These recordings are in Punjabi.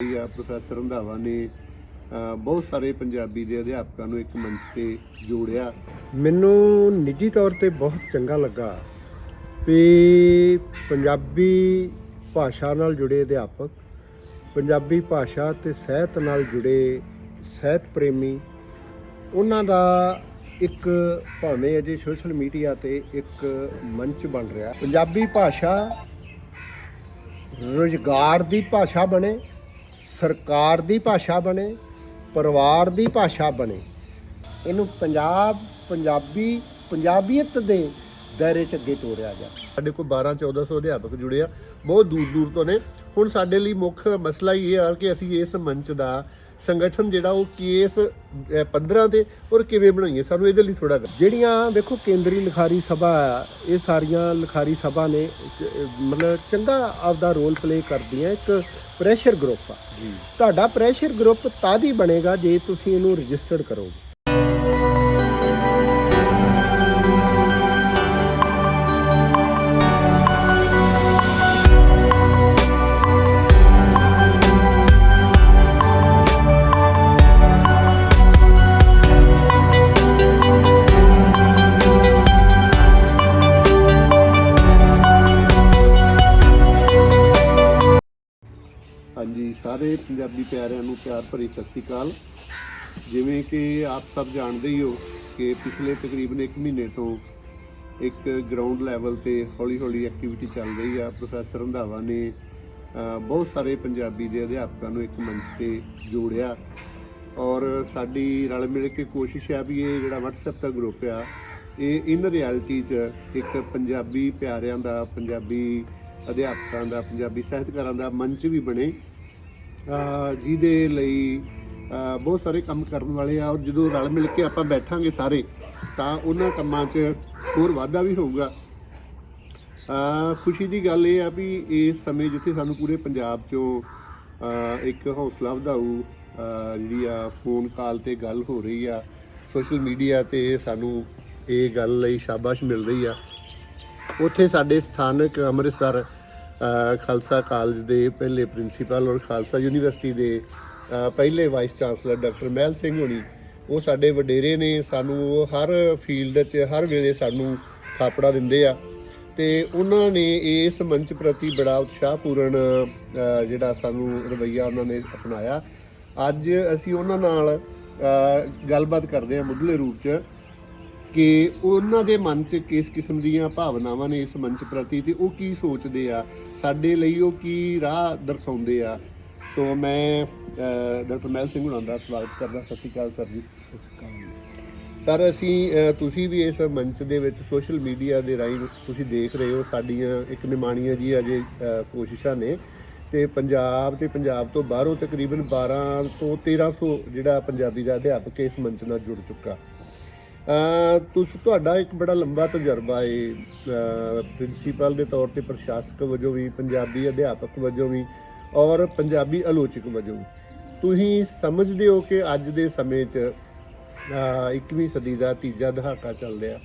ਆ ਪ੍ਰੋਫੈਸਰ ਰੰਧਾਵਾ ਨੇ ਬਹੁਤ ਸਾਰੇ ਪੰਜਾਬੀ ਦੇ ਅਧਿਆਪਕਾਂ ਨੂੰ ਇੱਕ ਮੰਚ ਤੇ ਜੋੜਿਆ। ਮੈਨੂੰ ਨਿੱਜੀ ਤੌਰ ਤੇ ਬਹੁਤ ਚੰਗਾ ਲੱਗਾ ਵੀ ਪੰਜਾਬੀ ਭਾਸ਼ਾ ਨਾਲ ਜੁੜੇ ਅਧਿਆਪਕ, ਪੰਜਾਬੀ ਭਾਸ਼ਾ ਤੇ ਸਾਹਿਤ ਨਾਲ ਜੁੜੇ ਸਾਹਿਤ ਪ੍ਰੇਮੀ, ਉਹਨਾਂ ਦਾ ਇੱਕ ਭਾਵੇਂ ਅਜੇ ਸੋਸ਼ਲ ਮੀਡੀਆ ਤੇ ਇੱਕ ਮੰਚ ਬਣ ਰਿਹਾ। ਪੰਜਾਬੀ ਭਾਸ਼ਾ ਰੁਜ਼ਗਾਰ ਦੀ ਭਾਸ਼ਾ ਬਣੇ ਸਰਕਾਰ ਦੀ ਭਾਸ਼ਾ ਬਣੇ, ਪਰਿਵਾਰ ਦੀ ਭਾਸ਼ਾ ਬਣੇ। ਇਹਨੂੰ ਪੰਜਾਬ, ਪੰਜਾਬੀ, ਪੰਜਾਬੀਅਤ ਦੇ ਦਾਇਰੇ 'ਚ ਅੱਗੇ ਤੋਰਿਆ ਜਾ ਸਾਡੇ ਕੋਲ 12 1400 ਅਧਿਆਪਕ ਜੁੜੇ ਆ, ਬਹੁਤ ਦੂਰ ਦੂਰ ਤੋਂ ਨੇ। ਹੁਣ ਸਾਡੇ ਲਈ ਮੁੱਖ ਮਸਲਾ ਇਹ ਆ ਕਿ ਅਸੀਂ ਇਸ ਮੰਚ ਦਾ ਸੰਗਠਨ ਜਿਹੜਾ ਉਹ ਕਿਸ ਅ, ਪੱਧਰਾਂ ਤੇ ਔਰ ਕਿਵੇਂ ਬਣਾਈਏ? ਸਾਨੂੰ ਇਹਦੇ ਲਈ ਥੋੜਾ ਜਿਹੜੀਆਂ ਵੇਖੋ ਕੇਂਦਰੀ ਲਿਖਾਰੀ ਸਭਾ ਇਹ ਸਾਰੀਆਂ ਲਿਖਾਰੀ ਸਭਾ ਨੇ ਮਤਲਬ ਚੰਗਾ ਆਪਦਾ ਰੋਲ ਪਲੇ ਕਰਦੀਆਂ ਇੱਕ ਪ੍ਰੈਸ਼ਰ ਗਰੁੱਪ ਆ। ਜੀ। ਤੁਹਾਡਾ ਪ੍ਰੈਸ਼ਰ ਗਰੁੱਪ ਤਦ ਹੀ ਬਣੇਗਾ ਜੇ ਤੁਸੀਂ ਇਹਨੂੰ ਰਜਿਸਟਰਡ ਕਰੋਗੇ। ਪੰਜਾਬੀ ਪਿਆਰਿਆਂ ਨੂੰ, ਪਿਆਰ ਭਰੀ ਸਤਿ ਸ੍ਰੀ ਅਕਾਲ। ਜਿਵੇਂ ਕਿ ਆਪ ਸਭ ਜਾਣਦੇ ਹੀ ਹੋ ਕਿ ਪਿਛਲੇ ਤਕਰੀਬਨ 1 ਮਹੀਨੇ ਤੋਂ ਇੱਕ ਗਰਾਊਂਡ ਲੈਵਲ ਤੇ ਹੌਲੀ-ਹੌਲੀ ਐਕਟੀਵਿਟੀ ਚੱਲ ਰਹੀ ਆ। ਪ੍ਰੋਫੈਸਰ ਰੰਧਾਵਾ ਨੇ ਬਹੁਤ ਸਾਰੇ ਪੰਜਾਬੀ ਦੇ ਅਧਿਆਪਕਾਂ ਨੂੰ ਇੱਕ ਮੰਚ ਤੇ ਜੋੜਿਆ। ਔਰ ਸਾਡੀ ਰਲ ਮਿਲ ਕੇ ਕੋਸ਼ਿਸ਼ ਆ ਵੀ ਇਹ ਜਿਹੜਾ WhatsApp ਦਾ ਗਰੁੱਪ ਆ, ਇਹ ਇਨ ਰਿਐਲਿਟੀ 'ਚ ਇੱਕ ਪੰਜਾਬੀ ਪਿਆਰਿਆਂ ਦਾ, ਪੰਜਾਬੀ ਅਧਿਆਪਕਾਂ ਦਾ, ਪੰਜਾਬੀ ਸਾਹਿਤਕਾਰਾਂ ਦਾ ਮੰਚ ਵੀ ਬਣੇ। ਜਿਹਦੇ ਲਈ ਬਹੁਤ ਸਾਰੇ ਕੰਮ ਕਰਨ ਵਾਲੇ ਆ ਔਰ ਜਦੋਂ ਰਲ ਮਿਲ ਕੇ ਆਪਾਂ ਬੈਠਾਂਗੇ ਸਾਰੇ, ਤਾਂ ਉਹਨਾਂ ਕੰਮਾਂ 'ਚ ਹੋਰ ਵਾਧਾ ਵੀ ਹੋਊਗਾ। ਖੁਸ਼ੀ ਦੀ ਗੱਲ ਇਹ ਆ ਵੀ ਇਸ ਸਮੇਂ ਜਿੱਥੇ ਸਾਨੂੰ ਪੂਰੇ ਪੰਜਾਬ 'ਚੋਂ ਇੱਕ ਹੌਸਲਾ ਵਧਾਊ ਜਿਹੜੀ ਆ ਫੋਨ ਕਾਲ ਤੇ ਗੱਲ ਹੋ ਰਹੀ ਆ, ਸੋਸ਼ਲ ਮੀਡੀਆ ਤੇ ਸਾਨੂੰ ਇਹ ਗੱਲ ਲਈ ਸ਼ਾਬਾਸ਼ ਮਿਲ ਰਹੀ ਆ। ਉੱਥੇ ਸਾਡੇ ਸਥਾਨਕ ਅੰਮ੍ਰਿਤਸਰ ਖਾਲਸਾ ਕਾਲਜ ਦੇ ਪਹਿਲੇ ਪ੍ਰਿੰਸੀਪਲ ਔਰ ਖਾਲਸਾ ਯੂਨੀਵਰਸਿਟੀ ਦੇ ਪਹਿਲੇ vice chancellor doctor Mahal Singh ਹੋਣੀ, ਉਹ ਸਾਡੇ ਵਡੇਰੇ ਨੇ, ਸਾਨੂੰ ਉਹ ਹਰ ਫੀਲਡ 'ਚ, ਹਰ ਵੇਲੇ ਸਾਨੂੰ ਥਾਪੜਾ ਦਿੰਦੇ ਆ। ਤੇ ਉਹਨਾਂ ਨੇ ਇਸ ਮੰਚ ਪ੍ਰਤੀ ਬੜਾ ਉਤਸ਼ਾਹਪੂਰਨ ਜਿਹੜਾ ਸਾਨੂੰ ਰਵੱਈਆ ਉਹਨਾਂ ਨੇ ਅਪਣਾਇਆ। ਅੱਜ ਅਸੀਂ ਉਹਨਾਂ ਨਾਲ ਗੱਲਬਾਤ ਕਰਦੇ ਹਾਂ ਮੁੱਢਲੇ ਰੂਪ 'ਚ। ਕਿ ਉਹਨਾਂ ਦੇ ਮਨ 'ਚ ਕਿਸ ਕਿਸਮ ਦੀਆਂ ਭਾਵਨਾਵਾਂ ਨੇ ਇਸ ਮੰਚ ਪ੍ਰਤੀ ਤੇ ਉਹ ਕੀ ਸੋਚਦੇ ਆ? ਸਾਡੇ ਲਈ ਉਹ ਕੀ ਰਾਹ ਦਰਸਾਉਂਦੇ ਆ? ਸੋ ਮੈਂ ਡਾਕਟਰ ਮਹਿਲ ਸਿੰਘ ਹੁਣਾਂ ਦਾ ਸਵਾਗਤ ਕਰਦਾ। ਸਤਿ ਸ਼੍ਰੀ ਅਕਾਲ, ਸਰ ਜੀ। ਸਰ, ਅਸੀਂ ਤੁਸੀਂ ਵੀ ਇਸ ਮੰਚ ਦੇ ਵਿੱਚ ਸੋਸ਼ਲ ਮੀਡੀਆ ਦੇ ਰਾਹੀਂ ਤੁਸੀਂ ਦੇਖ ਰਹੇ ਹੋ ਸਾਡੀਆਂ ਇੱਕ ਨਿਮਾਣੀਆਂ ਜੀ ਅਜੇ ਕੋਸ਼ਿਸ਼ਾਂ ਨੇ। ਤੇ ਪੰਜਾਬ ਤੇ ਪੰਜਾਬ ਤੋਂ ਬਾਹਰੋਂ ਤਕਰੀਬਨ 12 ਤੋਂ 1300 ਜਿਹੜਾ ਪੰਜਾਬੀ ਦਾ ਅਧਿਆਪਕ ਇਸ ਮੰਚ ਨਾਲ ਜੁੜ ਚੁੱਕਾ। ਤੁਸੀਂ ਤੁਹਾਡਾ ਇੱਕ ਬੜਾ ਲੰਬਾ ਤਜਰਬਾ ਹੈ ਪ੍ਰਿੰਸੀਪਲ ਦੇ ਤੌਰ ਤੇ ਪ੍ਰਸ਼ਾਸਕ ਵਜੋਂ ਵੀ ਪੰਜਾਬੀ ਅਧਿਆਪਕ ਵਜੋਂ ਵੀ ਔਰ ਪੰਜਾਬੀ ਆਲੋਚਕ ਵਜੋਂ ਵੀ। ਤੁਸੀਂ ਸਮਝਦੇ ਹੋ ਕਿ ਅੱਜ ਦੇ ਸਮੇਂ 'ਚ ਅ, 21ਵੀਂ ਸਦੀ ਦਾ ਤੀਜਾ ਦਹਾਕਾ ਚੱਲ ਰਿਹਾ।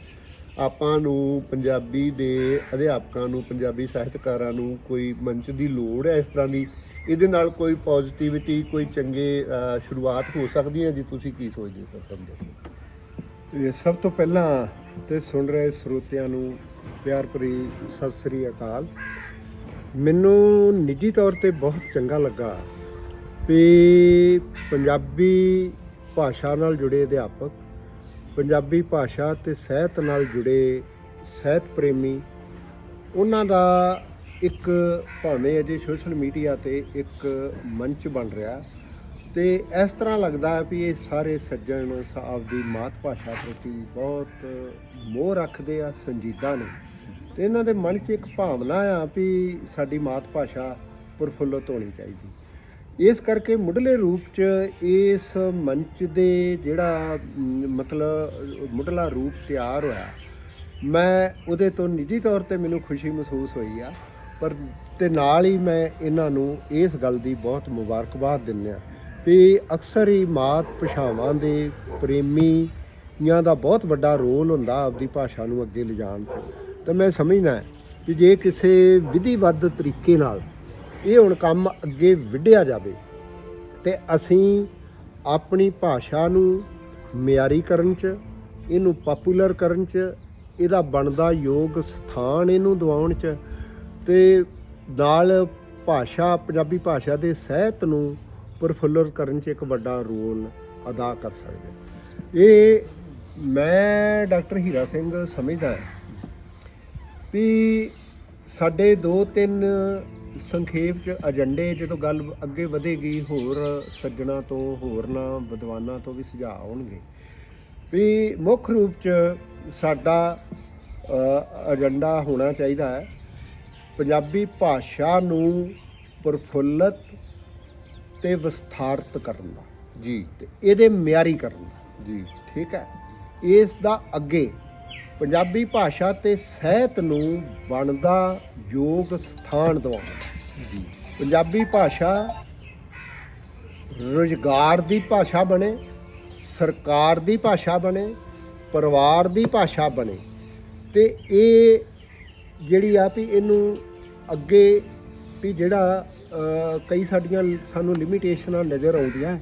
ਆਪਾਂ ਨੂੰ ਪੰਜਾਬੀ ਦੇ ਅਧਿਆਪਕਾਂ ਨੂੰ ਪੰਜਾਬੀ ਸਾਹਿਤਕਾਰਾਂ ਨੂੰ ਕੋਈ ਮੰਚ ਦੀ ਲੋੜ ਹੈ ਇਸ ਤਰ੍ਹਾਂ ਦੀ? ਇਹਦੇ ਨਾਲ ਕੋਈ ਪੋਜ਼ਿਟਿਵਿਟੀ ਕੋਈ ਚੰਗੇ ਸ਼ੁਰੂਆਤ ਹੋ ਸਕਦੀ ਹੈ ਜੀ? ਤੁਸੀਂ ਕੀ ਸੋਚਦੇ ਹੋ ਸਰ? ਤੁਹਾਨੂੰ ਦੱਸੋ। ਸਭ ਤੋਂ ਪਹਿਲਾਂ ਤੇ ਸੁਣ ਰਹੇ ਸਰੋਤਿਆਂ ਨੂੰ ਪਿਆਰ ਭਰੀ ਸਤਿ ਸ੍ਰੀ ਅਕਾਲ। ਮੈਨੂੰ ਨਿੱਜੀ ਤੌਰ ਤੇ ਬਹੁਤ ਚੰਗਾ ਲੱਗਾ ਵੀ ਪੰਜਾਬੀ ਭਾਸ਼ਾ ਨਾਲ ਜੁੜੇ ਅਧਿਆਪਕ, ਪੰਜਾਬੀ ਭਾਸ਼ਾ ਤੇ ਸਾਹਿਤ ਨਾਲ ਜੁੜੇ ਸਾਹਿਤ ਪ੍ਰੇਮੀ, ਉਹਨਾਂ ਦਾ ਇੱਕ ਭਾਵੇਂ ਅਜੇ ਸੋਸ਼ਲ ਮੀਡੀਆ ਤੇ ਇੱਕ ਮੰਚ ਬਣ ਰਿਹਾ। ਤੇ ਇਸ ਤਰ੍ਹਾਂ ਲੱਗਦਾ ਹੈ ਵੀ ਇਹ ਸਾਰੇ ਸੱਜਣ ਸ- ਆਪਦੀ ਮਾਤ ਭਾਸ਼ਾ ਪ੍ਰਤੀ ਬਹੁਤ ਮੋਹ ਰੱਖਦੇ ਆ, ਸੰਜੀਦਾ ਨੇ। ਤੇ ਇਹਨਾਂ ਦੇ ਮਨ 'ਚ ਇੱਕ ਭਾਵਨਾ ਆ ਵੀ ਸਾਡੀ ਮਾਤ ਭਾਸ਼ਾ ਪ੍ਰਫੁੱਲਤ ਹੋਣੀ ਚਾਹੀਦੀ। ਇਸ ਕਰਕੇ ਮੁੱਢਲੇ ਰੂਪ 'ਚ ਇਸ ਮੰਚ ਦੇ ਜਿਹੜਾ ਮਤਲਬ ਮੁੱਢਲਾ ਰੂਪ ਤਿਆਰ ਹੋਇਆ, ਮੈਂ ਉਹਦੇ ਤੋਂ ਨਿੱਜੀ ਤੌਰ ਤੇ ਮੈਨੂੰ ਖੁਸ਼ੀ ਮਹਿਸੂਸ ਹੋਈ ਆ। ਪਰ ਤੇ ਨਾਲ ਹੀ ਮੈਂ ਇਹਨਾਂ ਨੂੰ ਇਸ ਗੱਲ ਦੀ ਬਹੁਤ ਮੁਬਾਰਕਬਾਦ ਦਿੰਦਾ ਵੀ ਅਕਸਰ ਹੀ ਮਾਤ ਭਾਸ਼ਾਵਾਂ ਦੇ ਪ੍ਰੇਮੀਆਂ ਦਾ ਬਹੁਤ ਵੱਡਾ ਰੋਲ ਹੁੰਦਾ ਆਪਦੀ ਭਾਸ਼ਾ ਨੂੰ ਅੱਗੇ ਲਿਜਾਣ 'ਚ ਤਾਂ ਮੈਂ ਸਮਝਦਾ ਕਿ ਜੇ ਕਿਸੇ ਵਿਧੀਵੱਧ ਤਰੀਕੇ ਨਾਲ ਇਹ ਹੁਣ ਕੰਮ ਅੱਗੇ ਵਿੱਢਿਆ ਜਾਵੇ, ਤੇ ਅਸੀਂ ਆਪਣੀ ਭਾਸ਼ਾ ਨੂੰ ਮਿਆਰੀ ਕਰਨ ਚ, ਇਹਨੂੰ ਪਪੂਲਰ ਕਰਨ ਚ, ਇਹਦਾ ਬਣਦਾ ਯੋਗ ਸਥਾਨ ਇਹਨੂੰ ਦਿਵਾਉਣ ਚ, ਤੇ ਨਾਲ ਭਾਸ਼ਾ, ਪੰਜਾਬੀ ਭਾਸ਼ਾ ਦੇ ਸਹਿਤ ਨੂੰ ਪ੍ਰਫੁੱਲਰ ਕਰਨ ਚ ਇੱਕ ਵੱਡਾ ਰੋਲ ਅਦਾ ਕਰ ਸਕਦੇ ਇਹ ਮੈਂ ਡਾਕਟਰ ਹੀਰਾ ਸਿੰਘ ਸਮਝਦਾ ਵੀ ਸਾਡੇ ਦੋ ਤਿੰਨ ਸੰਖੇਪ ਚ ਏਜੰਡੇ ਜਦੋਂ ਗੱਲ ਅੱਗੇ ਵਧੇਗੀ, ਹੋਰ ਸੱਜਣਾ ਤੋਂ, ਹੋਰ ਨਾ ਵਿਦਵਾਨਾਂ ਤੋਂ ਵੀ ਸੁਝਾਅ ਆਉਣਗੇ। ਵੀ ਮੁੱਖ ਰੂਪ ਚ ਸਾਡਾ ਏਜੰਡਾ ਹੋਣਾ ਚਾਹੀਦਾ ਹੈ। ਪੰਜਾਬੀ ਭਾਸ਼ਾ ਨੂੰ ਪ੍ਰਫੁੱਲਤ ਤੇ ਵਿਸਥਾਰਤ ਕਰਨ ਦਾ। ਜੀ। ਤੇ ਇਹਦੇ ਮਿਆਰੀ ਕਰਨ ਦਾ। ਜੀ। ਠੀਕ ਹੈ? ਇਸ ਦਾ ਅੱਗੇ ਪੰਜਾਬੀ ਭਾਸ਼ਾ ਤੇ ਸਾਹਿਤ ਨੂੰ ਬਣਦਾ ਯੋਗ ਸਥਾਨ ਦਿਵਾਉਣਾ। ਜੀ। ਪੰਜਾਬੀ ਭਾਸ਼ਾ ਰੁਜ਼ਗਾਰ ਦੀ ਭਾਸ਼ਾ ਬਣੇ ਸਰਕਾਰ ਦੀ ਭਾਸ਼ਾ ਬਣੇ ਪਰਿਵਾਰ ਦੀ ਭਾਸ਼ਾ ਬਣੇ। ਤੇ ਇਹ ਜਿਹੜੀ ਆ ਵੀ ਇਹਨੂੰ ਅੱਗੇ ਵੀ ਜਿਹੜਾ ਅ, ਕਈ ਸਾਡੀਆਂ ਸਾਨੂੰ ਲਿਮਿਟੇਸ਼ਨਾਂ ਨਜ਼ਰ ਆਉਂਦੀਆਂ।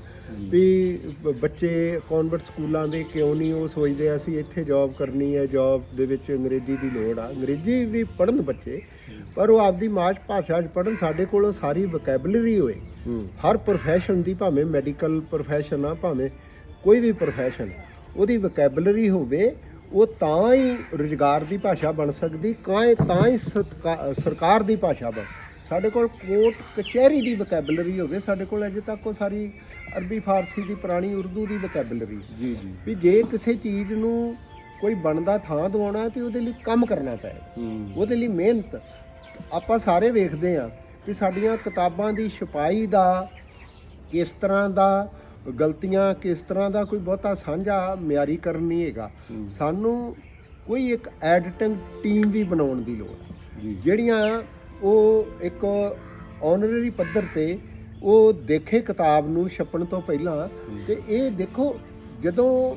ਵੀ ਬ- ਬੱਚੇ ਕਨਵਰਟ ਸਕੂਲਾਂ ਦੇ ਕਿਉਂ ਨਹੀਂ ਉਹ ਸੋਚਦੇ ਆ ਅਸੀਂ ਇੱਥੇ ਜੌਬ ਕਰਨੀ ਹੈ ਜੌਬ ਦੇ ਵਿੱਚ ਅੰਗਰੇਜ਼ੀ ਦੀ ਲੋੜ ਆ। ਅੰਗਰੇਜ਼ੀ ਵੀ ਪੜ੍ਹਨ ਬੱਚੇ ਪਰ ਉਹ ਆਪਦੀ ਮਾਤ ਭਾਸ਼ਾ 'ਚ ਪੜ੍ਹਨ ਸਾਡੇ ਕੋਲ ਸਾਰੀ ਵੋਕੈਬਲਰੀ ਹੋਏ। ਹਰ profession ਦੀ ਭਾਵੇਂ ਮੈਡੀਕਲ profession ਆ ਭਾਵੇਂ ਕੋਈ ਵੀ profession ਉਹਦੀ ਵੋਕੈਬਲਰੀ ਹੋਵੇ ਉਹ ਤਾਂ ਹੀ ਰੁਜ਼ਗਾਰ ਦੀ ਭਾਸ਼ਾ ਬਣ ਸਕਦੀ ਕਾਂ ਤਾਂ ਹੀ ਸਤਕਾ- ਸਰਕਾਰ ਦੀ ਭਾਸ਼ਾ ਬਣ ਸਾਡੇ ਕੋਲ ਕੋਰਟ ਕਚਹਿਰੀ ਦੀ ਵੋਕੈਬਲਰੀ ਹੋਵੇ ਸਾਡੇ ਕੋਲ ਅਜੇ ਤੱਕ ਉਹ ਸਾਰੀ ਅਰਬੀ ਫਾਰਸੀ ਦੀ ਪੁਰਾਣੀ ਉਰਦੂ ਦੀ ਵੋਕੈਬਲਰੀ ਜੀ ਜੀ। ਵੀ ਜੇ ਕਿਸੇ ਚੀਜ਼ ਨੂੰ ਕੋਈ ਬਣਦਾ ਥਾਂ ਦਵਾਉਣਾ ਤੇ ਉਹਦੇ ਲਈ ਕੰਮ ਕਰਨਾ ਪਏਗਾ ਹੂੰ। ਉਹਦੇ ਲਈ ਮਿਹਨਤ। ਆਪਾਂ ਸਾਰੇ ਵੇਖਦੇ ਆ ਕਿ ਸਾਡੀਆਂ ਕਿਤਾਬਾਂ ਦੀ ਛਪਾਈ ਦਾ ਕਿਸ ਤਰ੍ਹਾਂ ਦਾ ਗਲਤੀਆਂ ਕਿਸ ਤਰ੍ਹਾਂ ਦਾ ਕੋਈ ਬਹੁਤਾ ਸਾਂਝਾ ਮਿਆਰੀ ਕਰਨ ਨਹੀਂ ਹੈਗਾ। ਸਾਨੂੰ ਕੋਈ ਇੱਕ ਐਡੀਟਿੰਗ ਟੀਮ ਵੀ ਬਣਾਉਣ ਦੀ ਲੋੜ ਹੈ। ਜਿਹੜੀਆਂ ਉਹ ਇੱਕ ਆਨਰਰੀ ਪੱਧਰ ਤੇ ਉਹ ਦੇਖੇ ਕਿਤਾਬ ਨੂੰ ਛਪਣ ਤੋਂ ਪਹਿਲਾਂ ਤੇ ਇਹ ਦੇਖੋ ਜਦੋਂ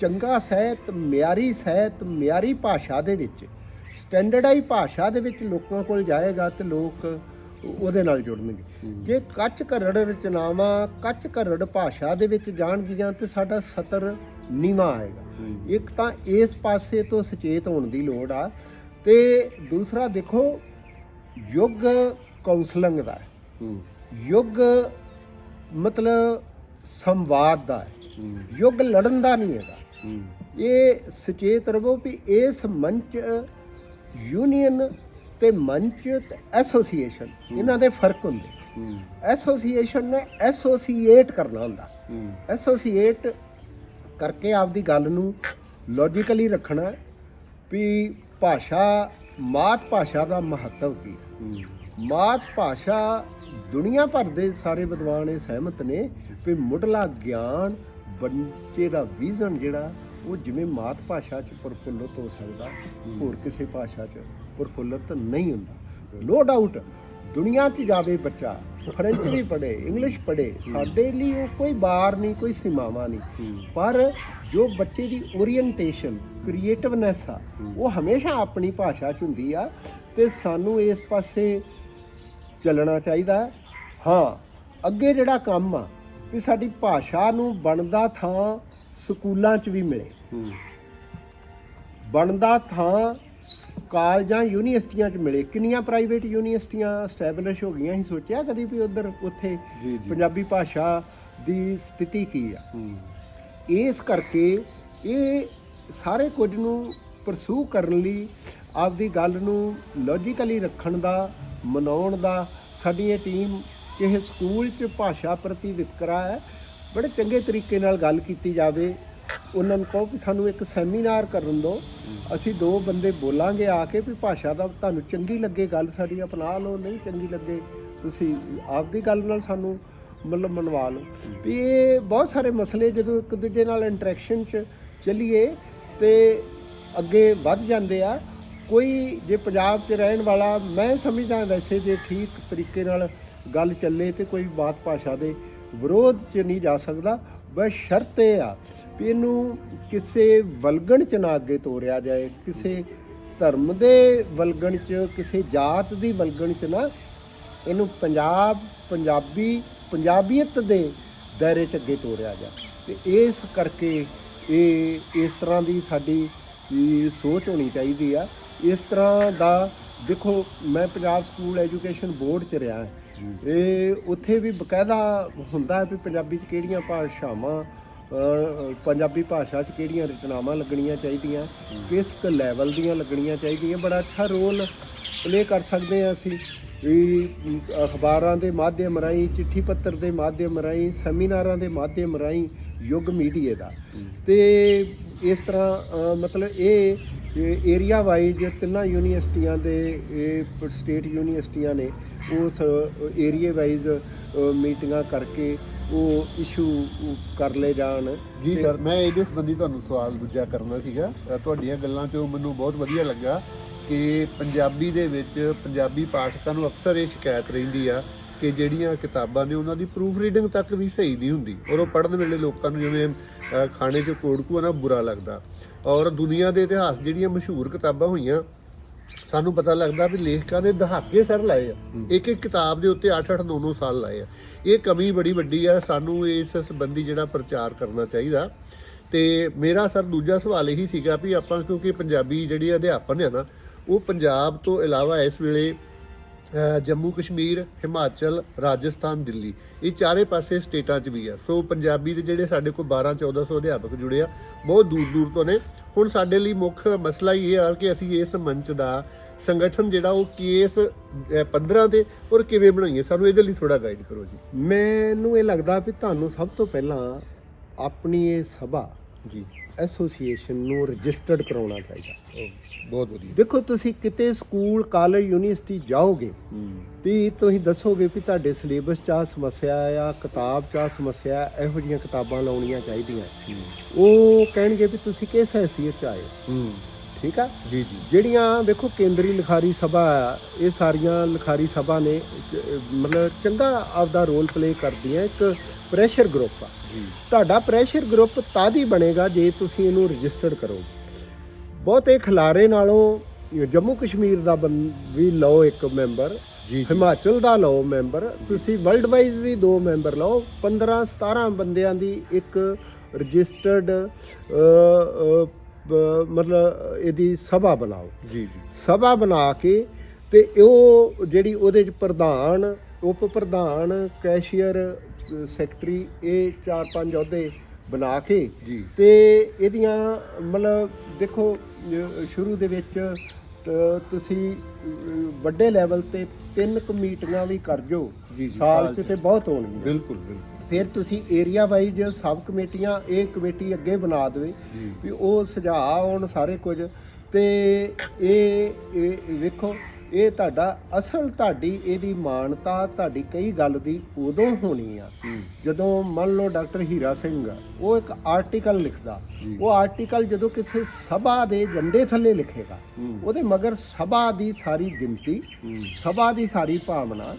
ਚੰਗਾ ਸਾਹਿਤ ਮਿਆਰੀ ਸਾਹਿਤ ਮਿਆਰੀ ਭਾਸ਼ਾ ਦੇ ਵਿੱਚ ਸਟੈਂਡਰਡਾਈਜ਼ ਭਾਸ਼ਾ ਦੇ ਵਿੱਚ ਲੋਕਾਂ ਕੋਲ ਜਾਏਗਾ ਤੇ ਲੋਕ ਉਹਦੇ ਨਾਲ ਜੁੜਨਗੇ। ਜੇ ਕੱਚ ਘਰੜ ਰਚਨਾਵਾਂ ਕੱਚ ਘਰੜ ਭਾਸ਼ਾ ਦੇ ਵਿੱਚ ਜਾਣਗੀਆਂ ਤੇ ਸਾਡਾ ਸਤਰ ਨੀਵਾ ਆਏਗਾ। ਇੱਕ ਤਾਂ ਇਸ ਪਾਸੇ ਤੋਂ ਸੁਚੇਤ ਹੋਣ ਦੀ ਲੋੜ ਆ ਤੇ ਦੂਸਰਾ ਦੇਖੋ ਯੁੱਗ ਕਾਉਂਸਲਿੰਗ ਦਾ ਹੈ। ਹੂੰ। ਯੁੱਗ ਮਤਲਬ ਸੰਵਾਦ ਦਾ ਹੈ। ਯੁੱਗ ਲੜਨ ਦਾ ਨਹੀਂ ਹੈਗਾ। ਇਹ ਸੁਚੇਤ ਰਵੋ ਵੀ ਇਸ ਮੰਚ ਯੂਨੀਅਨ ਤੇ ਮੰਚ ਤੇ ਐਸੋਸੀਏਸ਼ਨ ਇਹਨਾਂ ਦੇ ਫ਼ਰਕ ਹੁੰਦੇ। ਐਸੋਸੀਏਸ਼ਨ ਨੇ ਐਸੋਸੀਏਟ ਕਰਨਾ ਹੁੰਦਾ। ਐਸੋਸੀਏਟ ਕਰਕੇ ਆਪਦੀ ਗੱਲ ਨੂੰ ਲੌਜੀਕਲੀ ਰੱਖਣਾ ਵੀ ਭਾਸ਼ਾ ਮਾਤ ਭਾਸ਼ਾ ਦਾ ਮਹੱਤਵ ਕੀ ਹੂੰ। ਮਾਤ ਭਾਸ਼ਾ ਦੁਨੀਆ ਭਰ ਦੇ ਸਾਰੇ ਵਿਦਵਾਨ ਇਹ ਸਹਿਮਤ ਨੇ ਵੀ ਮੁੱਢਲਾ ਗਿਆਨ ਬੱਚੇ ਦਾ ਵਿਜ਼ਨ ਜਿਹੜਾ, ਉਹ ਜਿਵੇਂ ਮਾਤ ਭਾਸ਼ਾ 'ਚ ਪ੍ਰਫੁੱਲਤ ਹੋ ਸਕਦਾ, ਹੋਰ ਕਿਸੇ ਭਾਸ਼ਾ 'ਚ ਪ੍ਰਫੁੱਲਤ ਨਹੀਂ ਹੁੰਦਾ। ਨੋ ਡਾਊਟ ਦੁਨੀਆ 'ਚ ਜਾਵੇ ਬੱਚਾ ਫ੍ਰੈਂਚ ਵੀ ਪੜ੍ਹੇ ਇੰਗਲਿਸ਼ ਪੜ੍ਹੇ, ਸਾਡੇ ਲਈ ਉਹ ਕੋਈ ਬਾਰ ਨਹੀਂ, ਕੋਈ ਸੀਮਾਵਾਂ ਨਹੀਂ। ਪਰ ਜੋ ਬੱਚੇ ਦੀ ਓਰੀਐਂਟੇਸ਼ਨ ਕ੍ਰੀਏਟਿਵਨੈਸ ਆ, ਉਹ ਹਮੇਸ਼ਾ ਆਪਣੀ ਭਾਸ਼ਾ 'ਚ ਹੁੰਦੀ ਆ। ਤੇ ਸਾਨੂੰ ਇਸ ਪਾਸੇ ਚੱਲਣਾ ਚਾਹੀਦਾ ਹੈ। ਅੱਗੇ ਜਿਹੜਾ ਕੰਮ ਆ ਵੀ ਸਾਡੀ ਭਾਸ਼ਾ ਨੂੰ ਬਣਦਾ ਥਾਂ ਸਕੂਲਾਂ 'ਚ ਵੀ ਮਿਲੇ। ਬਣਦਾ ਥਾਂ ਕਾਲਜਾਂ ਯੂਨੀਵਰਸਿਟੀਆਂ 'ਚ ਮਿਲੇ। ਕਿੰਨੀਆਂ ਪ੍ਰਾਈਵੇਟ ਯੂਨੀਵਰਸਿਟੀਆਂ ਸਟੈਬਲਿਸ਼ ਹੋ ਗਈਆਂ ਸੀ ਸੋਚਿਆ ਕਦੀ ਵੀ ਉਧਰ ਉੱਥੇ। ਪੰਜਾਬੀ ਭਾਸ਼ਾ ਦੀ ਸਥਿਤੀ ਕੀ ਆ। ਇਸ ਕਰਕੇ ਇਹ ਸਾਰੇ ਕੁਝ ਨੂੰ ਪਰਸੂ ਕਰਨ ਲਈ ਆਪਦੀ ਗੱਲ ਨੂੰ ਲੌਜੀਕਲੀ ਰੱਖਣ ਦਾ, ਮਨਾਉਣ ਦਾ, ਸਾਡੀ ਇਹ ਟੀਮ ਇਹ ਸਕੂਲ 'ਚ ਭਾਸ਼ਾ ਪ੍ਰਤੀ ਵਿਤਕਰਾ ਹੈ। ਬੜੇ ਚੰਗੇ ਤਰੀਕੇ ਨਾਲ ਗੱਲ ਕੀਤੀ ਜਾਵੇ। ਉਹਨਾਂ ਨੂੰ ਕਹੋ ਕਿ ਸਾਨੂੰ ਇੱਕ ਸੈਮੀਨਾਰ ਕਰਨ ਦਿਓ। ਅਸੀਂ ਦੋ ਬੰਦੇ ਬੋਲਾਂਗੇ ਆ ਕੇ ਵੀ ਭਾਸ਼ਾ ਦਾ ਤੁਹਾਨੂੰ ਚੰਗੀ ਲੱਗੇ, ਗੱਲ ਸਾਡੀ ਅਪਣਾ ਲਓ, ਨਹੀਂ ਚੰਗੀ ਲੱਗੇ, ਤੁਸੀਂ ਆਪਦੀ ਗੱਲ ਨਾਲ ਸਾਨੂੰ ਮਤਲਬ ਮਨਵਾ ਲਓ। ਵੀ ਇਹ ਬਹੁਤ ਸਾਰੇ ਮਸਲੇ ਜਦੋਂ ਇੱਕ ਦੂਜੇ ਨਾਲ ਇੰਟਰੈਕਸ਼ਨ 'ਚ ਚੱਲੀਏ ਤੇ ਅੱਗੇ ਵੱਧ ਜਾਂਦੇ ਆ। ਕੋਈ ਜੇ ਪੰਜਾਬ 'ਚ ਰਹਿਣ ਵਾਲਾ, ਮੈਂ ਸਮਝਦਾ ਵੈਸੇ ਜੇ ਠੀਕ ਤਰੀਕੇ ਨਾਲ ਗੱਲ ਚੱਲੇ ਤੇ ਕੋਈ ਬਾਤ ਭਾਸ਼ਾ ਦੇ ਵਿਰੋਧ 'ਚ ਨਹੀਂ ਜਾ ਸਕਦਾ, ਬਸ ਸ਼ਰਤ ਇਹ ਆ ਵੀ ਇਹਨੂੰ ਕਿਸੇ ਵਲਗਣ 'ਚ ਨਾ ਅੱਗੇ ਤੋਰਿਆ ਜਾਏ, ਕਿਸੇ ਧਰਮ ਦੇ ਵਲਗਣ 'ਚ, ਕਿਸੇ ਜਾਤ ਦੀ ਵਲਗਣ 'ਚ ਨਾ ਇਹਨੂੰ ਪੰਜਾਬ, ਪੰਜਾਬੀ, ਪੰਜਾਬੀਅਤ ਦੇ ਦਾਇਰੇ 'ਚ ਅੱਗੇ ਤੋਰਿਆ ਜਾਏ। ਤੇ ਇਸ ਕਰਕੇ ਇਹ, ਇਸ ਤਰ੍ਹਾਂ ਦੀ ਸਾਡੀ ਸੋਚ ਹੋਣੀ ਚਾਹੀਦੀ ਆ। ਇਸ ਤਰ੍ਹਾਂ ਦਾ ਦੇਖੋ ਮੈਂ ਪੰਜਾਬ ਸਕੂਲ ਐਜੂਕੇਸ਼ਨ ਬੋਰਡ 'ਚ ਰਿਹਾ ਇਹ ਉੱਥੇ ਵੀ ਬਕਾਇਦਾ ਹੁੰਦਾ ਹੈ ਵੀ ਪੰਜਾਬੀ 'ਚ ਕਿਹੜੀਆਂ ਭਾਸ਼ਾਵਾਂ ਪੰਜਾਬੀ ਭਾਸ਼ਾ 'ਚ ਕਿਹੜੀਆਂ ਰਚਨਾਵਾਂ ਲੱਗਣੀਆਂ ਚਾਹੀਦੀਆਂ ਕਿਸ ਕ ਲੈਵਲ ਦੀਆਂ ਲੱਗਣੀਆਂ ਚਾਹੀਦੀਆਂ ਬੜਾ ਅੱਛਾ ਰੋਲ ਪਲੇ ਕਰ ਸਕਦੇ ਹਾਂ ਅਸੀਂ। ਵੀ ਅਖਬਾਰਾਂ ਦੇ ਮਾਧਿਅਮ ਰਾਹੀਂ ਚਿੱਠੀ ਪੱਤਰ ਦੇ ਮਾਧਿਅਮ ਰਾਹੀਂ ਸੈਮੀਨਾਰਾਂ ਦੇ ਮਾਧਿਅਮ ਰਾਹੀਂ ਯੁੱਗ ਮੀਡੀਆ ਦਾ। ਤੇ ਇਸ ਤਰ੍ਹਾਂ ਮਤਲਬ ਇਹ ਏਰੀਆ ਵਾਈਜ਼ ਤਿੰਨਾਂ ਯੂਨੀਵਰਸਿਟੀਆਂ ਦੇ ਇਹ ਸਟੇਟ ਯੂਨੀਵਰਸਿਟੀਆਂ ਨੇ ਉਸ ਏਰੀਆ ਵਾਈਜ਼ ਮੀਟਿੰਗਾਂ ਕਰਕੇ ਉਹ ਇਸ਼ੂ ਕਰ ਲਏ ਜਾਣ। ਜੀ ਸਰ ਮੈਂ ਇਹਦੇ ਸੰਬੰਧੀ ਤੁਹਾਨੂੰ ਸਵਾਲ ਦੂਜਾ ਕਰਨਾ ਸੀਗਾ। ਤੁਹਾਡੀਆਂ ਗੱਲਾਂ 'ਚੋਂ ਮੈਨੂੰ ਬਹੁਤ ਵਧੀਆ ਲੱਗਾ ਕਿ ਪੰਜਾਬੀ ਦੇ ਵਿੱਚ ਪੰਜਾਬੀ ਪਾਠਕਾਂ ਨੂੰ ਅਕਸਰ ਇਹ ਸ਼ਿਕਾਇਤ ਰਹਿੰਦੀ ਆ ਕਿ ਜਿਹੜੀਆਂ ਕਿਤਾਬਾਂ ਨੇ ਉਹਨਾਂ ਦੀ ਪ੍ਰੂਫ ਰੀਡਿੰਗ ਤੱਕ ਵੀ ਸਹੀ ਨਹੀਂ ਹੁੰਦੀ। ਔਰ ਉਹ ਪੜ੍ਹਨ ਵੇਲੇ ਲੋਕਾਂ ਨੂੰ ਜਿਵੇਂ ਖਾਣੇ 'ਚ ਕੋੜਕੂ ਆ ਨਾ ਬੁਰਾ ਲੱਗਦਾ। ਔਰ ਦੁਨੀਆ ਦੇ ਇਤਿਹਾਸ ਜਿਹੜੀਆਂ ਮਸ਼ਹੂਰ ਕਿਤਾਬਾਂ ਹੋਈਆਂ, ਸਾਨੂੰ ਪਤਾ ਲੱਗਦਾ ਵੀ ਲੇਖਕਾਂ ਨੇ ਦਹਾਕੇ ਸਰ ਲਾਏ ਆ। ਇੱਕ ਇੱਕ ਕਿਤਾਬ ਦੇ ਉੱਤੇ 8-8 9-9 ਸਾਲ ਲਾਏ ਆ। ਇਹ ਕਮੀ ਬੜੀ ਵੱਡੀ ਆ, ਸਾਨੂੰ ਇਸ ਸੰਬੰਧੀ ਜਿਹੜਾ ਪ੍ਰਚਾਰ ਕਰਨਾ ਚਾਹੀਦਾ। ਤੇ ਮੇਰਾ ਸਰ ਦੂਜਾ ਸਵਾਲ ਇਹੀ ਸੀਗਾ ਵੀ ਆਪਾਂ ਕਿਉਂਕਿ ਪੰਜਾਬੀ ਜਿਹੜੀ ਅਧਿਆਪਨ ਹੈ ਨਾ, ਉਹ ਪੰਜਾਬ ਤੋਂ ਇਲਾਵਾ ਇਸ ਵੇਲੇ ਜੰਮੂ ਕਸ਼ਮੀਰ ਹਿਮਾਚਲ ਰਾਜਸਥਾਨ ਦਿੱਲੀ। ਇਹ ਚਾਰੇ ਪਾਸੇ ਸਟੇਟਾਂ 'ਚ ਵੀ ਆ। ਸੋ ਪੰਜਾਬੀ ਦੇ ਜਿਹੜੇ ਸਾਡੇ ਕੋਲ 12 1400 ਅਧਿਆਪਕ ਜੁੜੇ ਆ ਬਹੁਤ ਦੂਰ ਦੂਰ ਤੋਂ ਨੇ। ਹੁਣ ਸਾਡੇ ਲਈ ਮੁੱਖ ਮਸਲਾ ਇਹ ਆ ਕਿ ਅਸੀਂ ਇਸ ਮੰਚ ਦਾ ਸੰਗਠਨ ਜਿਹੜਾ ਉਹ ਕੇਸ ਅ, ਪੱਧਰਾਂ ਤੇ ਔਰ ਕਿਵੇਂ ਬਣਾਈਏ? ਸਾਨੂੰ ਇਹਦੇ ਲਈ ਥੋੜਾ ਗਾਈਡ ਕਰੋ ਜੀ। ਮੈਨੂੰ ਇਹ ਲੱਗਦਾ ਵੀ ਤੁਹਾਨੂੰ ਸਭ ਤੋਂ ਪਹਿਲਾਂ ਆਪਣੀ ਇਹ ਸਭਾ ਜੀ। ਐਸੋਸੀਏਸ਼ਨ ਨੂੰ ਰਜਿਸਟਰਡ ਕਰਾਉਣਾ ਚਾਹੀਦਾ। ਬਹੁਤ ਵਧੀਆ। ਦੇਖੋ ਤੁਸੀਂ ਕਿਤੇ ਸਕੂਲ ਕਾਲਜ ਯੂਨੀਵਰਸਿਟੀ ਜਾਓਗੇ ਹੂੰ। ਵੀ ਤੁਸੀਂ ਦੱਸੋਗੇ ਵੀ ਤੁਹਾਡੇ ਸਿਲੇਬਸ 'ਚ ਆ ਸਮੱਸਿਆ ਆ ਕਿਤਾਬ 'ਚ ਆ ਸਮੱਸਿਆ ਆ, ਇਹੋ ਜਿਹੀਆਂ ਕਿਤਾਬਾਂ ਲਾਉਣੀਆਂ ਚਾਹੀਦੀਆਂ। ਉਹ ਕਹਿਣਗੇ ਵੀ ਤੁਸੀਂ ਕਿਸ ਹੈਸੀਅਤ 'ਚ ਆਏ ਹੋ? ਹੂੰ। ਠੀਕ ਆ? ਜੀ ਜੀ ਜਿਹੜੀਆਂ ਦੇਖੋ ਕੇਂਦਰੀ ਲਿਖਾਰੀ ਸਭਾ ਇਹ ਸਾਰੀਆਂ ਲਿਖਾਰੀ ਸਭਾ ਨੇ ਮਤਲਬ ਚੰਗਾ ਆਪਦਾ ਰੋਲ ਪਲੇ ਕਰਦੀਆਂ ਇੱਕ ਪ੍ਰੈਸ਼ਰ ਗਰੁੱਪ ਆ। ਤੁਹਾਡਾ ਪ੍ਰੈਸ਼ਰ ਗਰੁੱਪ ਤਦ ਹੀ ਬਣੇਗਾ ਜੇ ਤੁਸੀਂ ਇਹਨੂੰ ਰਜਿਸਟਰਡ ਕਰੋ। ਬਹੁਤੇ ਖਿਲਾਰੇ ਨਾਲੋਂ ਜੰਮੂ ਕਸ਼ਮੀਰ ਦਾ ਵੀ ਲਓ ਇੱਕ ਮੈਂਬਰ ਜੀ, ਜੀ। ਹਿਮਾਚਲ ਦਾ ਲਓ ਮੈਂਬਰ ਤੁਸੀਂ ਵਰਲਡ ਵਾਈਜ਼ ਵੀ ਦੋ ਮੈਂਬਰ ਲਓ 15 17 ਬੰਦਿਆਂ ਦੀ ਇੱਕ ਰਜਿਸਟਰਡ ਮਤਲਬ ਇਹਦੀ ਸਭਾ ਬਣਾਓ। ਜੀ ਜੀ। ਸਭਾ ਬਣਾ ਕੇ ਤੇ ਉਹ ਜਿਹੜੀ ਉਹਦੇ ਚ ਪ੍ਰਧਾਨ ਉਪ ਪ੍ਰਧਾਨ ਕੈਸ਼ੀਅਰ ਸੈਕਟਰੀ ਇਹ ਚਾਰ ਪੰਜ ਅਹੁਦੇ ਬਣਾ ਕੇ ਜੀ। ਤੇ ਇਹਦੀਆਂ ਮਤਲਬ ਦੇਖੋ ਸ਼ੁਰੂ ਦੇ ਵਿੱਚ ਤੁਸੀਂ ਵੱਡੇ ਲੈਵਲ ਤੇ ਤਿੰਨ ਕੁ ਮੀਟਿੰਗਾਂ ਵੀ ਕਰ ਜੋ। ਸਾਲ ਚ। ਤੇ ਬਹੁਤ ਹੋਣਗੀਆਂ। ਬਿਲਕੁਲ ਬਿਲਕੁਲ। ਫਿਰ ਤੁਸੀਂ ਏਰੀਆ ਵਾਈਜ਼ ਸਬ ਕਮੇਟੀਆਂ ਇਹ ਕਮੇਟੀ ਅੱਗੇ ਬਣਾ ਦੇਵੇ। ਵੀ ਉਹ ਸੁਝਾਅ ਆਉਣ ਸਾਰੇ ਕੁਝ ਤੇ ਇਹ ਇਹ ਵੇਖੋ ਇਹ ਤੁਹਾਡਾ ਅਸਲ ਤੁਹਾਡੀ ਇਹਦੀ ਮਾਨਤਾ ਤੁਹਾਡੀ ਕਈ ਗੱਲ ਦੀ ਉਦੋਂ ਹੋਣੀ ਆ ਜਦੋਂ ਮੰਨ ਲਓ ਡਾਕਟਰ ਹੀਰਾ ਸਿੰਘ ਉਹ ਇੱਕ ਆਰਟੀਕਲ ਲਿਖਦਾ। ਉਹ ਆਰਟੀਕਲ ਜਦੋਂ ਕਿਸੇ ਸਭਾ ਦੇ ਝੰਡੇ ਥੱਲੇ ਲਿਖੇਗਾ। ਉਹਦੇ ਮਗਰ ਸਭਾ ਦੀ ਸਾਰੀ ਗਿਣਤੀ। ਸਭਾ ਦੀ ਸਾਰੀ ਭਾਵਨਾ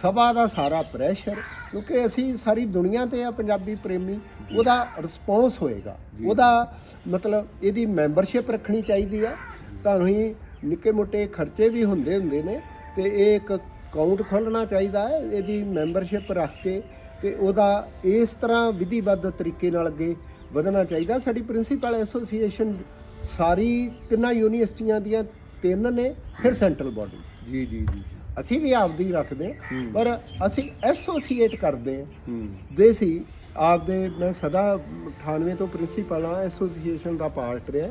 ਸਭਾ ਦਾ ਸਾਰਾ ਪ੍ਰੈਸ਼ਰ ਕਿਉਂਕਿ ਅਸੀਂ ਸਾਰੀ ਦੁਨੀਆ ਤੇ ਆ ਪੰਜਾਬੀ ਪ੍ਰੇਮੀ ਉਹਦਾ ਰਿਸਪੌਂਸ ਹੋਏਗਾ। ਉਹਦਾ ਮਤਲਬ ਇਹਦੀ ਮੈਂਬਰਸ਼ਿਪ ਰੱਖਣੀ ਚਾਹੀਦੀ ਆ। ਤੁਹਾਨੂੰ ਹੀ ਨਿੱਕੇ ਮੋਟੇ ਖਰਚੇ ਵੀ ਹੁੰਦੇ ਹੁੰਦੇ ਨੇ ਤੇ ਇਹ ਇੱਕ ਅਕਾਊਂਟ ਖੋਲਣਾ ਚਾਹੀਦਾ ਹੈ ਇਹਦੀ ਮੈਂਬਰਸ਼ਿਪ ਰੱਖ ਕੇ ਤੇ ਉਹਦਾ ਇਸ ਤਰ੍ਹਾਂ ਵਿਧੀਬੱਧ ਤਰੀਕੇ ਨਾਲ ਅੱਗੇ ਵਧਣਾ ਚਾਹੀਦਾ। ਸਾਡੀ ਪ੍ਰਿੰਸੀਪਲ ਐਸੋਸੀਏਸ਼ਨ ਸਾਰੀ ਤਿੰਨਾਂ ਯੂਨੀਵਰਸਿਟੀਆਂ ਦੀਆਂ ਤਿੰਨ ਨੇ ਫਿਰ ਸੈਂਟਰਲ ਬਾਡੀ ਜੀ ਜੀ ਜੀ ਜੀ। ਅਸੀਂ ਵੀ ਆਪਦੀ ਰੱਖਦੇ ਪਰ ਅਸੀਂ ਐਸੋਸੀਏਟ ਕਰਦੇ ਹਾਂ। ਦੇਸੀ ਆਪਦੇ ਮੈਂ ਸਦਾ 98 ਤੋਂ ਪ੍ਰਿੰਸੀਪਲ ਆ ਐਸੋਸੀਏਸ਼ਨ ਦਾ ਪਾਰਟ ਰਿਹਾ।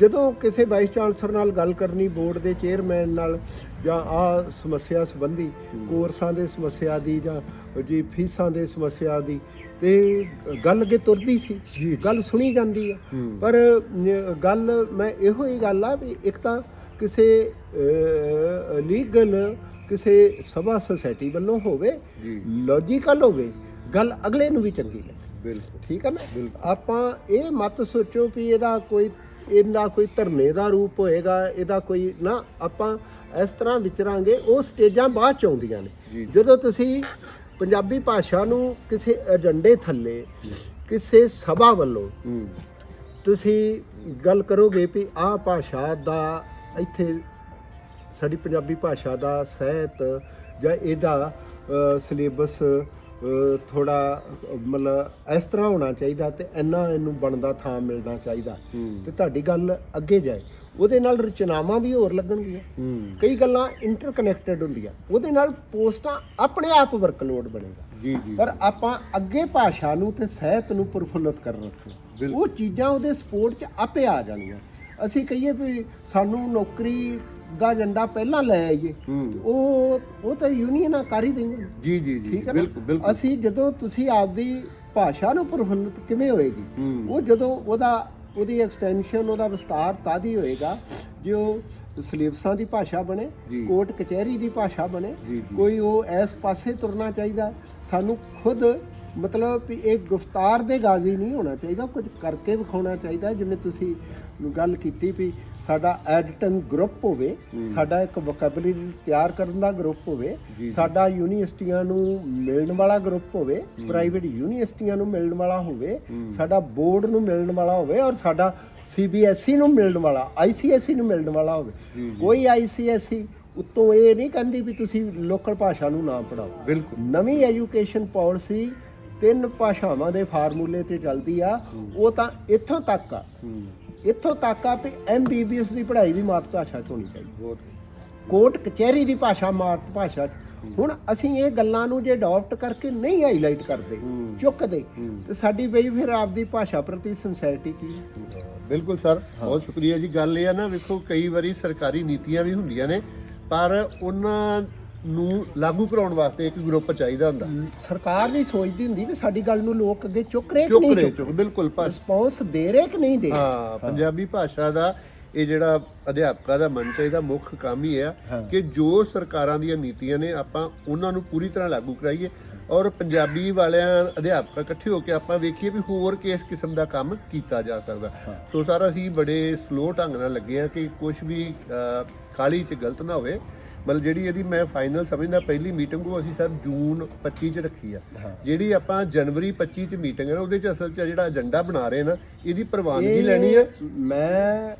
ਜਦੋਂ ਕਿਸੇ ਵਾਈਸ ਚਾਂਸਲਰ ਨਾਲ ਗੱਲ ਕਰਨੀ ਬੋਰਡ ਦੇ ਚੇਅਰਮੈਨ ਨਾਲ ਜਾਂ ਆ ਸਮੱਸਿਆ ਸੰਬੰਧੀ ਕੋਰਸਾਂ ਦੇ ਸਮੱਸਿਆ ਦੀ ਜਾਂ ਜੀ ਫੀਸਾਂ ਦੇ ਸਮੱਸਿਆ ਦੀ ਤੇ ਗੱਲ ਅੱਗੇ ਤੁਰਦੀ ਸੀ ਗੱਲ ਸੁਣੀ ਜਾਂਦੀ ਆ। ਪਰ ਗੱਲ ਮੈਂ ਇਹੋ ਹੀ ਗੱਲ ਆ ਵੀ ਇੱਕ ਤਾਂ ਕਿਸੇ ਲੀਗਲ ਕਿਸੇ ਸਭਾ ਸੁਸਾਇਟੀ ਵੱਲੋਂ ਹੋਵੇ। ਲੌਜੀਕਲ ਹੋਵੇ ਗੱਲ ਅਗਲੇ ਨੂੰ ਵੀ ਚੰਗੀ ਲੱਗੇ। ਬਿਲਕੁਲ। ਠੀਕ ਹੈ ਨਾ? ਆਪਾਂ ਇਹ ਮਤ ਸੋਚੋ ਵੀ ਇਹਦਾ ਕੋਈ ਇਹਦਾ ਕੋਈ ਧਰਨੇ ਦਾ ਰੂਪ ਹੋਏਗਾ ਇਹਦਾ ਕੋਈ ਨਾ ਆਪਾਂ ਇਸ ਤਰ੍ਹਾਂ ਵਿਚਰਾਂਗੇ ਉਹ ਸਟੇਜਾਂ ਬਾਅਦ ਚ ਆਉਂਦੀਆਂ ਨੇ। ਜਦੋਂ ਤੁਸੀਂ ਪੰਜਾਬੀ ਭਾਸ਼ਾ ਨੂੰ ਕਿਸੇ ਏਜੰਡੇ ਥੱਲੇ ਕਿਸੇ ਸਭਾ ਵੱਲੋਂ ਤੁਸੀਂ ਗੱਲ ਕਰੋਗੇ ਵੀ ਆਹ ਭਾਸ਼ਾ ਦਾ ਇੱਥੇ ਸਾਡੀ ਪੰਜਾਬੀ ਭਾਸ਼ਾ ਦਾ ਸਾਹਿਤ ਜਾਂ ਇਹਦਾ ਸਿਲੇਬਸ ਥੋੜਾ ਮਤਲਬ ਇਸ ਤਰ੍ਹਾਂ ਹੋਣਾ ਚਾਹੀਦਾ ਤੇ ਇੰਨਾ ਇਹਨੂੰ ਬਣਦਾ ਥਾਂ ਮਿਲਣਾ ਚਾਹੀਦਾ। ਤੇ ਤੁਹਾਡੀ ਗੱਲ ਅੱਗੇ ਜਾਏ ਉਹਦੇ ਨਾਲ ਰਚਨਾਵਾਂ ਵੀ ਹੋਰ ਲੱਗਣਗੀਆਂ। ਕਈ ਗੱਲਾਂ ਇੰਟਰਕਨੈਕਟਡ ਹੁੰਦੀਆਂ ਉਹਦੇ ਨਾਲ ਪੋਸਟਾਂ ਆਪਣੇ ਆਪ ਵਰਕਲੋਡ ਬਣੇਗਾ। ਜੀ ਜੀ। ਪਰ ਆਪਾਂ ਅੱਗੇ ਭਾਸ਼ਾ ਨੂੰ ਤੇ ਸਾਹਿਤ ਨੂੰ ਪ੍ਰਫੁੱਲਤ ਕਰ ਰੱਖਣਾ। ਉਹ ਚੀਜ਼ਾਂ ਉਹਦੇ ਸਪੋਰਟ 'ਚ ਆਪੇ ਆ ਜਾਣੀਆਂ। ਅਸੀਂ ਕਹੀਏ ਵੀ ਸਾਨੂੰ ਨੌਕਰੀ ਦਾ ਏਜੰਡਾ ਪਹਿਲਾਂ ਲੈ ਆਈਏ ਹੂੰ। ਉਹ ਉਹ ਤਾਂ ਯੂਨੀਅਨਾਂ ਕਰ ਹੀ ਰਹੀਆਂ ਜੀ ਜੀ ਜੀ ਠੀਕ ਹੈ ਨਾ ਬਿਲਕੁਲ ਬਿਲਕੁਲ ਅਸੀਂ ਜਦੋਂ ਤੁਸੀਂ ਆਪਦੀ ਭਾਸ਼ਾ ਨੂੰ ਪ੍ਰਫੁੱਲਤ ਕਿਵੇਂ ਹੋਏਗੀ ਹੂੰ। ਉਹ ਜਦੋਂ ਉਹਦਾ ਉਹਦੀ ਐਕਸਟੈਂਸ਼ਨ ਉਹਦਾ ਵਿਸਤਾਰ ਤਦ ਹੋਏਗਾ ਜੇ ਉਹ ਸਿਲੇਬਸਾਂ ਦੀ ਭਾਸ਼ਾ ਬਣੇ ਜੀ। ਕੋਰਟ ਕਚਹਿਰੀ ਦੀ ਭਾਸ਼ਾ ਬਣੇ ਜੀ, ਜੀ। ਕੋਈ ਉਹ ਇਸ ਪਾਸੇ ਤੁਰਨਾ ਚਾਹੀਦਾ ਸਾਨੂੰ ਖੁਦ ਮਤਲਬ ਵੀ ਇਹ ਗੁਫਤਾਰ ਦੇ ਗਾਜ਼ੀ ਨਹੀਂ ਹੋਣਾ ਚਾਹੀਦਾ ਕੁਝ ਕਰਕੇ ਵਿਖਾਉਣਾ ਚਾਹੀਦਾ ਜਿਵੇਂ ਤੁਸੀਂ ਗੱਲ ਕੀਤੀ ਵੀ ਸਾਡਾ ਐਡਿਟਨ ਗਰੁੱਪ ਹੋਵੇ ਸਾਡਾ ਇੱਕ ਵੋਕੈਬਲਰੀ ਤਿਆਰ ਕਰਨ ਦਾ ਗਰੁੱਪ ਹੋਵੇ। ਸਾਡਾ ਯੂਨੀਵਰਸਿਟੀਆਂ ਨੂੰ ਮਿਲਣ ਵਾਲਾ ਗਰੁੱਪ ਹੋਵੇ ਪ੍ਰਾਈਵੇਟ ਯੂਨੀਵਰਸਿਟੀਆਂ ਨੂੰ ਮਿਲਣ ਵਾਲਾ ਹੋਵੇ ਸਾਡਾ ਬੋਰਡ ਨੂੰ ਮਿਲਣ ਵਾਲਾ ਹੋਵੇ ਔਰ ਸਾਡਾ ਸੀਬੀਐਸਈ E ਨੂੰ ਮਿਲਣ ਵਾਲਾ ਆਈਸੀਐਸਈ ਨੂੰ ਮਿਲਣ ਵਾਲਾ ਹੋਵੇ। ਕੋਈ ਆਈਸੀਐਸਈ ਉੱਤੋਂ ਇਹ ਨਹੀਂ ਕਹਿੰਦੀ ਵੀ ਤੁਸੀਂ ਲੋਕਲ ਭਾਸ਼ਾ ਨੂੰ ਨਾ ਪੜਾਓ ਬਿਲਕੁਲ। ਨਵੀਂ ਐਜੂਕੇਸ਼ਨ ਪਾਲਿਸੀ ਤਿੰਨ ਭਾਸ਼ਾਵਾਂ ਦੇ ਫਾਰਮੂਲੇ ਤੇ ਚੱਲਦੀ ਆ ਉਹ ਤਾਂ ਇੱਥੋਂ ਤੱਕ ਆ। ਇੱਥੋਂ ਤੱਕ ਆ ਵੀ ਐਮਬੀਬੀਐਸ ਦੀ ਪੜ੍ਹਾਈ ਵੀ ਮਾਤ ਭਾਸ਼ਾ 'ਚ ਹੋਣੀ ਚਾਹੀਦੀ ਬਹੁਤ ਕੋਰਟ ਕਚਹਿਰੀ ਦੀ ਭਾਸ਼ਾ ਮਾਤ ਭਾਸ਼ਾ 'ਚ। ਹੁਣ ਅਸੀਂ ਇਹ ਗੱਲਾਂ ਨੂੰ ਜੇ ਅਡਾਪਟ ਕਰਕੇ ਨਹੀਂ ਹਾਈਲਾਈਟ ਕਰਦੇ। ਚੁੱਕਦੇ ਤੇ ਸਾਡੀ ਬਈ ਫਿਰ ਆਪਦੀ ਭਾਸ਼ਾ ਪ੍ਰਤੀ ਸਿੰਸੈਰਿਟੀ ਕੀ ਹੈ? ਬਿਲਕੁਲ ਸਰ ਬਹੁਤ ਸ਼ੁਕਰੀਆ ਜੀ ਗੱਲ ਇਹ ਆ ਨਾ ਵੇਖੋ ਕਈ ਵਾਰੀ ਸਰਕਾਰੀ ਨੀਤੀਆਂ ਵੀ ਹੁੰਦੀਆਂ ਨੇ ਪਰ ਉਹਨਾਂ ਨੂੰ ਲਾਗੂ ਕਰਾਉਣ ਵਾਸਤੇ ਇੱਕ ਗਰੁੱਪ ਚਾਹੀਦਾ ਹੁੰਦਾ। ਸਰਕਾਰ ਨਹੀਂ ਸੋਚਦੀ ਹੁੰਦੀ ਵੀ ਸਾਡੀ ਗੱਲ ਨੂੰ ਲੋਕ ਅੱਗੇ ਚੁੱਕ ਰਹੇ ਕਿ ਚੁੱਕ ਨਹੀਂ ਰਹੇ ਚੁੱਕ ਬਿਲਕੁਲ ਭਾਸ਼ ਰਿਸਪੌਂਸ ਦੇ ਰਹੇ ਕਿ ਨਹੀਂ ਦੇ? ਹਾਂ ਪੰਜਾਬੀ ਭਾਸ਼ਾ ਦਾ ਇਹ ਜਿਹੜਾ ਅਧਿਆਪਕਾਂ ਦਾ ਮੰਚ ਇਹਦਾ ਮੁੱਖ ਕੰਮ ਹੀ ਹੈ ਹਾਂ। ਕਿ ਜੋ ਸਰਕਾਰਾਂ ਦੀਆਂ ਨੀਤੀਆਂ ਨੇ ਆਪਾਂ ਉਹਨਾਂ ਨੂੰ ਪੂਰੀ ਤਰ੍ਹਾਂ ਲਾਗੂ ਕਰਾਈਏ ਔਰ ਪੰਜਾਬੀ ਵਾਲਿਆਂ ਅਧਿਆਪਕ ਇਕੱਠੇ ਹੋ ਕੇ ਆਪਾਂ ਵੇਖੀਏ ਵੀ ਹੋਰ ਕਿਸ ਕਿਸਮ ਦਾ ਕੰਮ ਕੀਤਾ ਜਾ ਸਕਦਾ। ਸੋ ਸਰ ਅਸੀਂ ਬੜੇ ਸਲੋ ਢੰਗ ਨਾਲ ਲੱਗੇ ਆ ਕਿ ਕੁਝ ਵੀ ਕਾਹਲੀ 'ਚ ਗਲਤ ਨਾ ਹੋਵੇ। ਮਤਲਬ ਜਿਹੜੀ ਇਹਦੀ ਮੈਂ ਫਾਈਨਲ ਸਮਝਦਾ ਪਹਿਲੀ ਮੀਟਿੰਗ ਉਹ ਅਸੀਂ ਸਰ ਜੂਨ 25 ਚ ਰੱਖੀ ਆ। ਜਿਹੜੀ ਆਪਾਂ ਜਨਵਰੀ 25 ਚ ਮੀਟਿੰਗ ਹੈ ਉਹਦੇ ਚ ਅਸਲ ਚ ਜਿਹੜਾ ਏਜੰਡਾ ਬਣਾ ਰਹੇ ਨਾ ਇਹਦੀ ਪ੍ਰਵਾਨਗੀ ਲੈਣੀ ਹੈ ਮੈਂ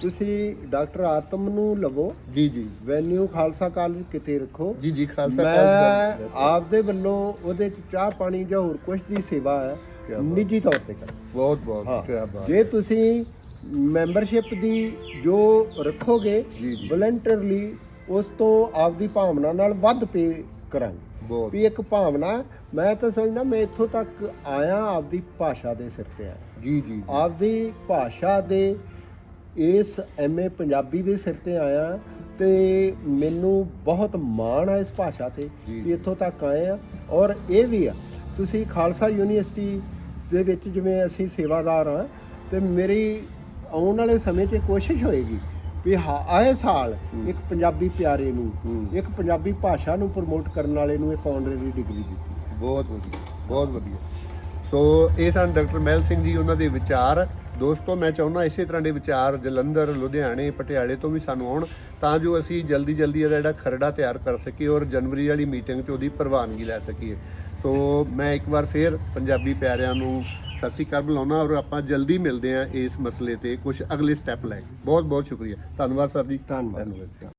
ਤੁਸੀਂ ਡਾਕਟਰ ਆਤਮ ਨੂੰ ਲਵੋ। ਜੀ ਜੀ। ਵੈਨਿਊ ਖਾਲਸਾ ਕਾਲਜ ਕਿਤੇ ਰੱਖੋ। ਜੀ ਜੀ ਖਾਲਸਾ ਮੈਂ ਕਾਲਜ ਦਾ ਆਪਦੇ ਵੱਲੋਂ ਉਹਦੇ ਚ ਚਾਹ ਪਾਣੀ ਜਾਂ ਹੋਰ ਕੁਝ ਦੀ ਸੇਵਾ ਹੈ। ਨਿੱਜੀ ਤੌਰ ਤੇ ਕਰ। ਬਹੁਤ ਬਹੁਤ ਕੀ ਬਾਤ। ਜੇ ਤੁਸੀਂ ਮੈਂਬਰਸ਼ਿਪ ਦੀ ਜੋ ਰੱਖੋਗੇ। ਵਲੰਟਰਲੀ ਉਸ ਤੋਂ ਆਪਦੀ ਭਾਵਨਾ ਨਾਲ ਵੱਧ ਪੇ ਕਰਾਂਗੇ। ਬਹੁਤ। ਵੀ ਇੱਕ ਭਾਵਨਾ ਮੈਂ ਤਾਂ ਸਮਝਦਾ ਮੈਂ ਇੱਥੋਂ ਤੱਕ ਆਇਆ ਆਪਦੀ ਭਾਸ਼ਾ ਦੇ ਸਿਰ ਤੇ ਆਇਆ। ਜੀ ਜੀ ਆਪਦੀ ਭਾਸ਼ਾ ਦੇ ਇਸ ਐਮਏ ਪੰਜਾਬੀ ਦੇ ਸਿਰ ਤੇ ਆਇਆ ਤੇ ਮੈਨੂੰ ਬਹੁਤ ਮਾਣ ਆ ਇਸ ਭਾਸ਼ਾ ਤੇ ਕਿ ਇੱਥੋਂ ਤੱਕ ਆਏ ਆ। ਔਰ ਇਹ ਵੀ ਆ ਤੁਸੀਂ ਖਾਲਸਾ ਯੂਨੀਵਰਸਿਟੀ ਦੇ ਵਿੱਚ ਜਿਵੇਂ ਅਸੀਂ ਸੇਵਾਦਾਰ ਆ ਤੇ ਮੇਰੀ ਆਉਣ ਵਾਲੇ ਸਮੇਂ 'ਚ ਕੋਸ਼ਿਸ਼ ਹੋਏਗੀ ਵੀ ਹਾਂ ਆਏ ਸਾਲ ਇੱਕ ਪੰਜਾਬੀ ਪਿਆਰੇ ਨੂੰ। ਇੱਕ ਪੰਜਾਬੀ ਭਾਸ਼ਾ ਨੂੰ ਪ੍ਰਮੋਟ ਕਰਨ ਵਾਲੇ ਨੂੰ ਇੱਕ ਆਨਰੇਰੀ ਡਿਗਰੀ ਦਿੱਤੀ। ਬਹੁਤ ਵਧੀਆ ਬਹੁਤ ਵਧੀਆ। ਸੋ ਇਹ ਸਨ ਡਾਕਟਰ ਮਹਿਲ ਸਿੰਘ ਜੀ ਉਹਨਾਂ ਦੇ ਵਿਚਾਰ। ਦੋਸਤੋ ਮੈਂ ਚਾਹੁੰਦਾ ਇਸੇ ਤਰ੍ਹਾਂ ਦੇ ਵਿਚਾਰ ਜਲੰਧਰ ਲੁਧਿਆਣੇ ਪਟਿਆਲੇ ਤੋਂ ਵੀ ਸਾਨੂੰ ਆਉਣ ਤਾਂ ਜੋ ਅਸੀਂ ਜਲਦੀ ਜਲਦੀ ਇਹਦਾ ਜਿਹੜਾ ਖਰੜਾ ਤਿਆਰ ਕਰ ਸਕੀਏ ਔਰ ਜਨਵਰੀ ਵਾਲੀ ਮੀਟਿੰਗ 'ਚ ਉਹਦੀ ਪ੍ਰਵਾਨਗੀ ਲੈ ਸਕੀਏ। ਸੋ ਮੈਂ ਇੱਕ ਵਾਰ ਫੇਰ ਪੰਜਾਬੀ ਪਿਆਰਿਆਂ ਨੂੰ ਸਤਿ ਸ਼੍ਰੀ ਅਕਾਲ ਬੁਲਾਉਣਾ ਔਰ ਆਪਾਂ ਜਲਦੀ ਮਿਲਦੇ ਹਾਂ ਇਸ ਮਸਲੇ ਤੇ ਕੁਝ ਅਗਲੇ ਸਟੈਪ ਲੈ ਕੇ। ਬਹੁਤ ਬਹੁਤ ਸ਼ੁਕਰੀਆ। ਧੰਨਵਾਦ ਸਰ ਜੀ। ਧੰਨਵਾਦ।